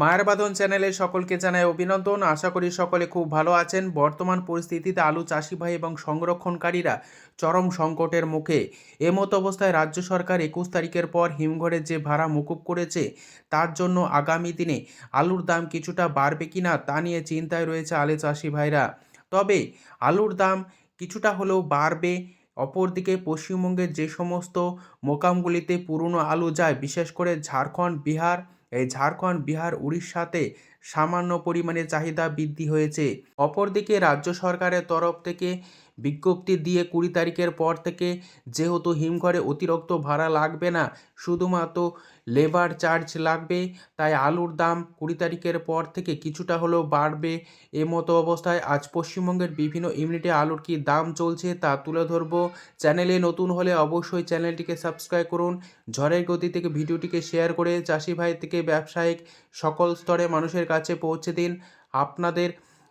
মায়ের বাঁধন চ্যানেলে সকলকে জানায় অভিনন্দন। আশা করি সকলে খুব ভালো আছেন। বর্তমান পরিস্থিতিতে আলু চাষি ভাই এবং সংরক্ষণকারীরা চরম সংকটের মুখে। এমত অবস্থায় রাজ্য সরকার একুশ তারিখের পর হিমঘরের যে ভাড়া মুকুব করেছে, তার জন্য আগামী দিনে আলুর দাম কিছুটা বাড়বে কিনা তা নিয়ে চিন্তায় রয়েছে আলু চাষি ভাইরা। তবে আলুর দাম কিছুটা হলেও বাড়বে। অপরদিকে পশ্চিমবঙ্গের যে সমস্ত মোকামগুলিতে পুরনো আলু যায়, বিশেষ করে ঝাড়খণ্ড, বিহার এই ঝাড়খণ্ড বিহার উড়িষ্যাতে সামান্য পরিমাণে চাহিদা বৃদ্ধি হয়েছে। অপরদিকে রাজ্য সরকারের তরফ থেকে বিজ্ঞপ্তি দিয়ে কুড়ি তারিখের পর থেকে যেহেতু হিমঘরে অতিরিক্ত ভাড়া লাগবে না, শুধুমাত্র লেবার চার্জ লাগবে, তাই আলুর দাম কুড়ি তারিখের পর থেকে কিছুটা হলেও বাড়বে এ মতো অবস্থায় আজ পশ্চিমবঙ্গের বিভিন্ন ইউনিটে আলুর কী দাম চলছে তা তুলে ধরব। চ্যানেলে নতুন হলে অবশ্যই চ্যানেলটিকে সাবস্ক্রাইব করুন। ঝড়ের গতি থেকে ভিডিওটিকে শেয়ার করে চাষি ভাই থেকে ব্যবসায়িক সকল স্তরে মানুষের কাছে পৌঁছে দিন। আপনাদের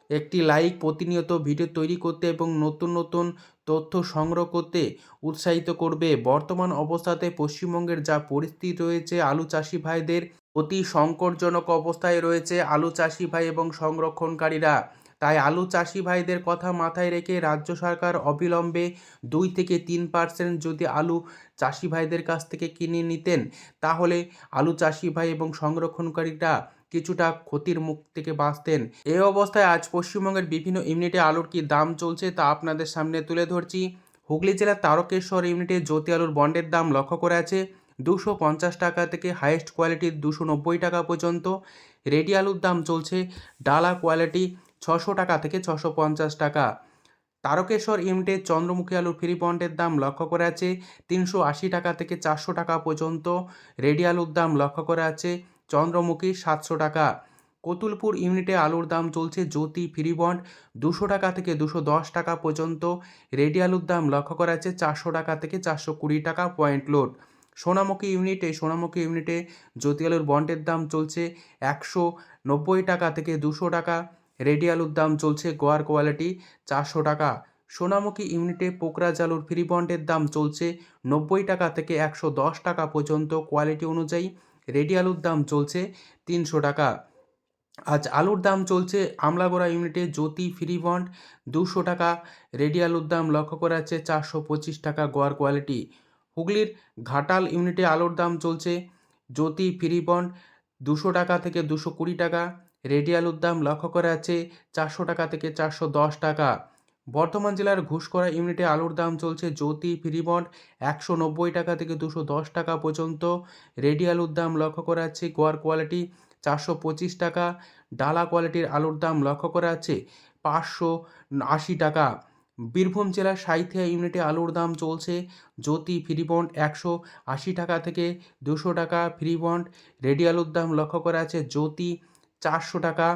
একটি লাইক প্রতিনিয়ত ভিডিও তৈরি করতে এবং নতুন নতুন তথ্য সংগ্রহ করতে উৎসাহিত করবে। বর্তমান অবস্থাতে পশ্চিমবঙ্গের যা পরিস্থিতি রয়েছে, আলু চাষি ভাইদের অতি সংকটজনক অবস্থায় রয়েছে আলু চাষি ভাই এবং সংরক্ষণকারীরা। তাই আলু চাষি ভাইদের কথা মাথায় রেখে রাজ্য সরকার অবিলম্বে দুই থেকে তিন পার্সেন্ট যদি আলু চাষি ভাইদের কাছ থেকে কিনে নিতেন, তাহলে আলু চাষি ভাই এবং সংরক্ষণকারীরা কিছুটা ক্ষতির মুখ থেকে বাঁচতেন। এই অবস্থায় আজ পশ্চিমবঙ্গের বিভিন্ন ইউনিটে আলুর কি দাম চলছে তা আপনাদের সামনে তুলে ধরছি। হুগলি জেলার তারকেশ্বর ইউনিটে জ্যোতি আলুর বন্ডের দাম লক্ষ্য করে আছে দুশো পঞ্চাশ টাকা থেকে হাইয়েস্ট কোয়ালিটির দুশো নব্বই টাকা পর্যন্ত। রেডি আলুর দাম চলছে ডালা কোয়ালিটি ছশো টাকা থেকে ছশো পঞ্চাশ টাকা। তারকেশ্বর ইউনিটে চন্দ্রমুখী আলুর ফ্রি বন্ডের দাম লক্ষ্য করে আছে তিনশো আশি টাকা থেকে চারশো টাকা পর্যন্ত। রেডি আলুর দাম লক্ষ্য করে আছে চন্দ্রমুখী সাতশো টাকা। কতুলপুর ইউনিটে আলুর দাম চলছে জ্যোতি ফ্রি বন্ড। দুশো টাকা থেকে দুশো দশ টাকা পর্যন্ত। রেডি আলুর দাম লক্ষ্য করা আছে চারশো টাকা থেকে চারশো কুড়ি টাকা পয়েন্ট লোড। সোনামুখী ইউনিটে সোনামুখী ইউনিটে জ্যোতি আলুর বন্ডের দাম চলছে একশো নব্বই টাকা থেকে দুশো টাকা। রেডি আলুর দাম চলছে গোয়ার কোয়ালিটি চারশো টাকা। সোনামুখী ইউনিটে পোকরাজ আলুর ফ্রি বন্ডের দাম চলছে নব্বই টাকা থেকে একশো দশ টাকা পর্যন্ত। কোয়ালিটি অনুযায়ী রেডি আলুর দাম চলছে তিনশো টাকা। আজ আলুর দাম চলছে আমলাগোড়া ইউনিটে জ্যোতি ফ্রি বন্ড দুশো টাকা। রেডি আলুর দাম লক্ষ্য করা যাচ্ছে চারশো পঁচিশ টাকা গোয়ার কোয়ালিটি। হুগলির ঘাটাল ইউনিটে আলুর দাম চলছে জ্যোতি ফ্রি বন্ড দুশো টাকা থেকে দুশো কুড়ি টাকা। রেডি আলুর দাম লক্ষ্য করা যাচ্ছে চারশো টাকা থেকে চারশো দশ টাকা। বর্ধমান জেলার ঘুষকরা ইউনিটে আলুর দাম চলছে জ্যোতি ফ্রিবন্ড একশো নব্বই টাকা থেকে দুশো দশ টাকা পর্যন্ত। রেডি আলুর দাম লক্ষ্য করা যাচ্ছে গোয়ার কোয়ালিটি চারশো পঁচিশ টাকা, ডালা কোয়ালিটির আলুর দাম লক্ষ্য করা যাচ্ছে পাঁচশো আশি টাকা। বীরভূম জেলার সাইথিয়া ইউনিটে আলুর দাম চলছে জ্যোতি ফ্রিবন্ড একশো আশি টাকা থেকে দুশো টাকা ফ্রিবন্ড রেডি আলুর দাম লক্ষ্য করা আছে জ্যোতি চারশো টাকা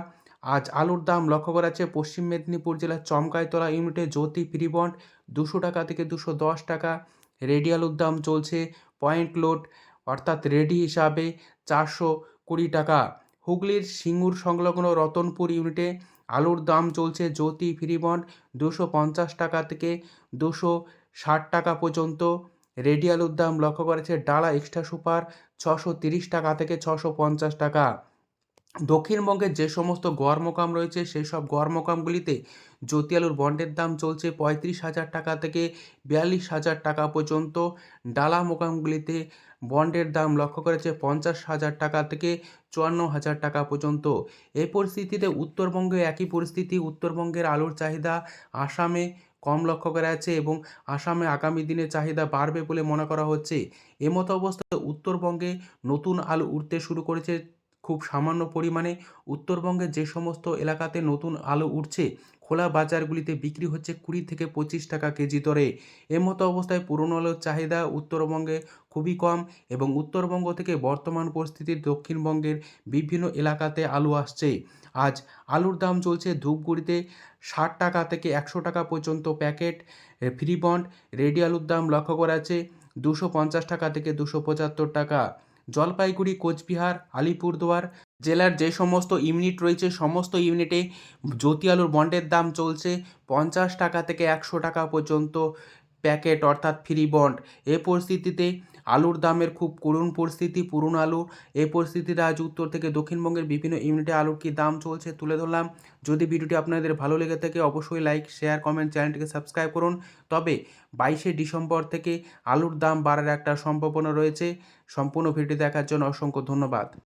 আজ আলুর দাম লক্ষ্য করা যাচ্ছে পশ্চিম মেদিনীপুর জেলার চমকাইতলা ইউনিটে জ্যোতি ফ্রিবন্ড দুশো টাকা থেকে দুশো দশ টাকা। রেডি আলুর দাম চলছে পয়েন্ট লোড, অর্থাৎ রেডি হিসাবে চারশো কুড়ি টাকা। হুগলির সিঙ্গুর সংলগ্ন রতনপুর ইউনিটে আলুর দাম চলছে জ্যোতি ফ্রিবন্ড দুশো পঞ্চাশ টাকা থেকে দুশো ষাট টাকা পর্যন্ত। রেডি আলুর দাম লক্ষ্য করেছে ডালা এক্সট্রা সুপার ছশো তিরিশ টাকা থেকে ছশো পঞ্চাশ টাকা। দক্ষিণবঙ্গের যে সমস্ত গড় মোকাম রয়েছে, সেই সব গড় মোকামগুলিতে জ্যোতি আলুর বন্ডের দাম চলছে পঁয়ত্রিশ হাজার টাকা থেকে বিয়াল্লিশ হাজার টাকা পর্যন্ত। ডালা মোকামগুলিতে বন্ডের দাম লক্ষ্য করেছে পঞ্চাশ হাজার টাকা থেকে চুয়ান্ন হাজার টাকা পর্যন্ত। এই পরিস্থিতিতে উত্তরবঙ্গে একই পরিস্থিতি, উত্তরবঙ্গের আলুর চাহিদা আসামে কম লক্ষ্য করা যাচ্ছে এবং আসামে আগামী দিনে চাহিদা বাড়বে বলে মনে করা হচ্ছে। এমতো অবস্থায় উত্তরবঙ্গে নতুন আলু উঠতে শুরু করেছে খুব সামান্য পরিমাণে উত্তরবঙ্গের যে সমস্ত এলাকাতে নতুন আলু উঠছে, খোলা বাজারগুলিতে বিক্রি হচ্ছে কুড়ি থেকে পঁচিশ টাকা কেজি দরে। এর মতো অবস্থায় পুরনো আলুর চাহিদা উত্তরবঙ্গে খুবই কম এবং উত্তরবঙ্গ থেকে বর্তমান পরিস্থিতির দক্ষিণবঙ্গের বিভিন্ন এলাকাতে আলু আসছে। আজ আলুর দাম চলছে ধূপগুড়িতে ষাট টাকা থেকে একশো টাকা পর্যন্ত প্যাকেট। ফ্রি বন্ড, রেডি আলুর দাম লক্ষ্য করা আছে দুশো পঞ্চাশ টাকা থেকে দুশো পঁচাত্তর টাকা। জলপাইগুড়ি, কোচবিহার, আলিপুরদুয়ার জেলার যে সমস্ত ইউনিট রয়েছে, সমস্ত ইউনিটে জ্যোতি আলুর বন্ডের দাম চলছে পঞ্চাশ টাকা থেকে একশো টাকা পর্যন্ত। প্যাকেট অর্থাৎ ফ্রি বন্ড। এ পরিস্থিতিতে আলুর দামের খুব করুণ পরিস্থিতি, পুরনো আলু। এই পরিস্থিতিতে আজ উত্তর থেকে দক্ষিণবঙ্গের বিভিন্ন ইউনিটে আলুর কী দাম চলছে তুলে ধরলাম। যদি ভিডিওটি আপনাদের ভালো লেগে থাকে, অবশ্যই লাইক, শেয়ার, কমেন্ট চ্যানেলটিকে সাবস্ক্রাইব করুন। তবে বাইশে ডিসেম্বর থেকে আলুর দাম বাড়ার একটা সম্ভাবনা রয়েছে। সম্পূর্ণ ভিডিও দেখার জন্য অসংখ্য ধন্যবাদ।